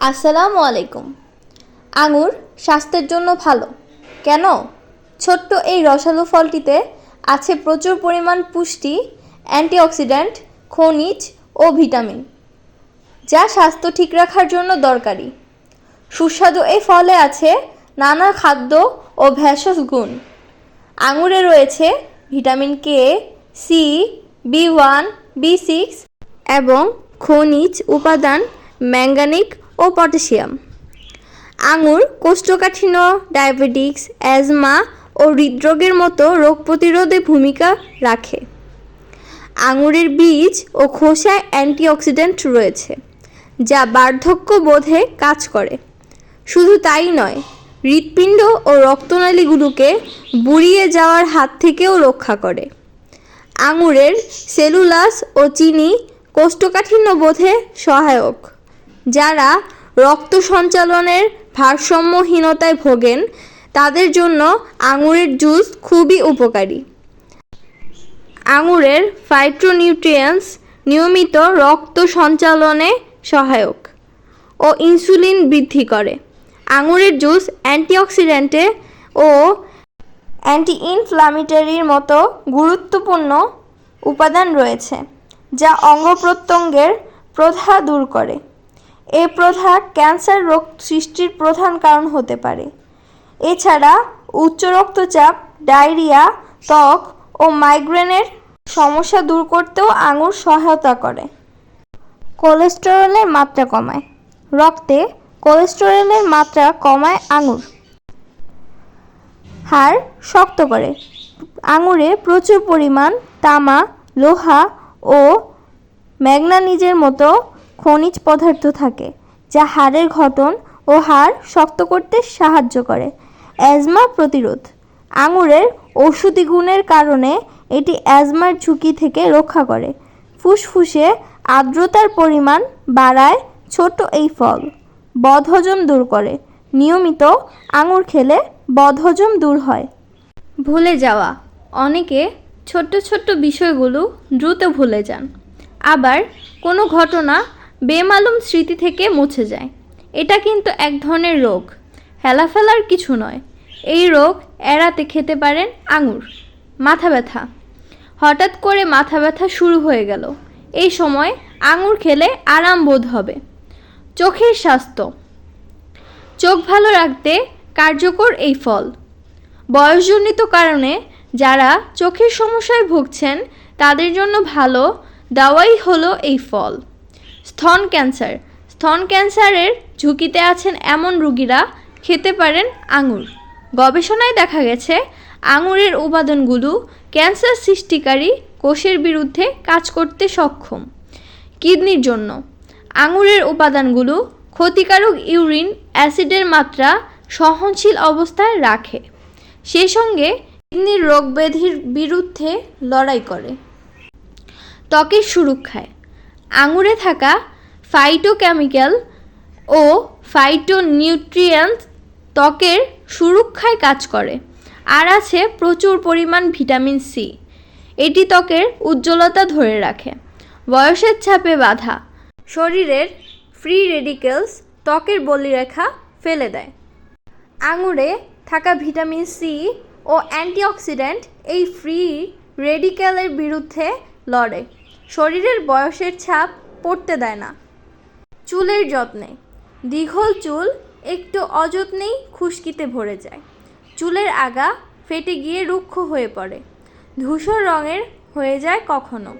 আসসালামু আলাইকুম। আঙুর স্বাস্থ্যের জন্য ভালো। কেন? ছোট্ট এই রসালো ফলটিতে আছে প্রচুর পরিমাণ পুষ্টি, অ্যান্টিঅক্সিডেন্ট, খনিজ ও ভিটামিন, যা স্বাস্থ্য ঠিক রাখার জন্য দরকারি। সুস্বাদু এই ফলে আছে নানা খাদ্য ও ভেষজ গুণ। আঙুরে রয়েছে vitamin K, C, B one, B six এবং খনিজ উপাদান, ম্যাঙ্গানিক ও পটাশিয়াম। আঙুর, কোষ্ঠকাঠিন্য, ডায়াবেটিক্স, অ্যাজমা ও হৃদরোগের মতো রোগ প্রতিরোধে ভূমিকা রাখে। আঙুরের বীজ ও খোসায় অ্যান্টিঅক্সিডেন্ট রয়েছে, যা বার্ধক্য বোধে কাজ করে। শুধু তাই নয়, হৃৎপিণ্ড ও রক্তনালীগুলোকে বুড়িয়ে যাওয়ার হাত থেকেও রক্ষা করে। আঙুরের সেলুলাস ও চিনি কোষ্ঠকাঠিন্য বোধে সহায়ক। যারা রক্ত সঞ্চালনের ভারসাম্যহীনতায় ভোগেন, তাদের জন্য আঙুরের জুস খুবই উপকারী। আঙুরের ফাইটোনিউট্রিয়েন্টস নিয়মিত রক্ত সঞ্চালনে সহায়ক ও ইনসুলিন বৃদ্ধি করে। আঙুরের জুস অ্যান্টিঅক্সিডেন্টে ও অ্যান্টি ইনফ্লামেটরির মতো গুরুত্বপূর্ণ উপাদান রয়েছে, যা অঙ্গ প্রত্যঙ্গের প্রধা দূর করে। এই প্রধা ক্যান্সার রোগ সৃষ্টির প্রধান কারণ হতে পারে। এছাড়া উচ্চ রক্তচাপ, ডায়রিয়া, ত্বক ও মাইগ্রেনের সমস্যা দূর করতেও আঙুর সহায়তা করে। কোলেস্টেরলের মাত্রা কমায়। রক্তে কোলেস্টেরলের মাত্রা কমায় আঙুর। হাড় শক্ত করে। আঙুরে প্রচুর পরিমাণ তামা, লোহা ও ম্যাগনানিজের মতো খনিজ পদার্থ থাকে, যা হাড়ের গঠন ও হাড় শক্ত করতে সাহায্য করে। অ্যাজমা প্রতিরোধ। আঙুরের ঔষধি গুণের কারণে এটি অ্যাজমার ঝুঁকি থেকে রক্ষা করে। ফুসফুসে আর্দ্রতার পরিমাণ বাড়ায় ছোট এই ফল। বদহজম দূর করে। নিয়মিত আঙুর খেলে বদহজম দূর হয়। ভুলে যাওয়া। অনেকে ছোট্ট ছোট্ট বিষয়গুলো দ্রুত ভুলে যান। আবার কোনো ঘটনা বেমালুম স্মৃতি থেকে মুছে যায়। এটা কিন্তু এক ধরনের রোগ। হেলাফেলার কিছু নয়। এই রোগ এড়াতে খেতে পারেন আঙুর, মাথা ব্যথা। হঠাৎ করে মাথা ব্যথা শুরু হয়ে গেল। এই সময় আঙুর খেলে আরাম বোধ হবে। চোখের স্বাস্থ্য। চোখ ভালো রাখতে কার্যকর এই ফল। বয়সজনিত কারণে যারা চোখের সমস্যায় ভুগছেন, তাদের জন্য ভালো, দাওয়াই হলো এই ফল। স্তন ক্যান্সার। স্তন ক্যান্সারের ঝুঁকিতে আছেন এমন রুগীরা খেতে পারেন আঙুর। গবেষণায় দেখা গেছে, আঙুরের উপাদানগুলো ক্যান্সার সৃষ্টিকারী কোষের বিরুদ্ধে কাজ করতে সক্ষম। কিডনির জন্য। আঙুরের উপাদানগুলো ক্ষতিকারক ইউরিন অ্যাসিডের মাত্রা সহনশীল অবস্থায় রাখে। সে সঙ্গে কিডনির রোগ বিরুদ্ধে লড়াই করে। ত্বকের সুরক্ষায়। আঙুরে থাকা ফাইটোকেমিক্যাল ও ফাইটোনিউট্রিয়েন্টস ত্বকের সুরক্ষায় কাজ করে। আর আছে প্রচুর পরিমাণ ভিটামিন সি এটি ত্বকের উজ্জ্বলতা ধরে রাখে। বয়সের ছাপে বাধা। শরীরের ফ্রি রেডিকেলস ত্বকের বলিরেখা ফেলে দেয়। আঙুরে থাকা ভিটামিন সি ও অ্যান্টিঅক্সিডেন্ট এই ফ্রি রেডিক্যালের বিরুদ্ধে লড়ে। শরীরের বয়সের ছাপ পড়তে দেয় না। চুলের যত্নে। দীঘল চুল একটু অযত্নেই খুশকিতে ভরে যায়। চুলের আগা ফেটে গিয়ে রুক্ষ হয়ে পড়ে। ধূসর রঙের হয়ে যায় কখনো।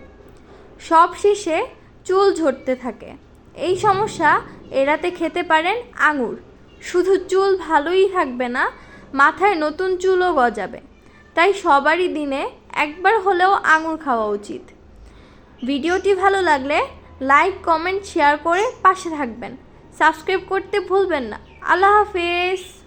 সব শেষে চুল ঝরতে থাকে। এই সমস্যা এড়াতে খেতে পারেন আঙুর। শুধু চুল ভালোই থাকবে না, মাথায় নতুন চুলও গজাবে। তাই সবারই দিনে একবার হলেও আঙুর খাওয়া উচিত। ভিডিওটি ভালো লাগলে লাইক, কমেন্ট, শেয়ার করে পাশে থাকবেন। সাবস্ক্রাইব করতে ভুলবেন না। আল্লাহ হাফেজ।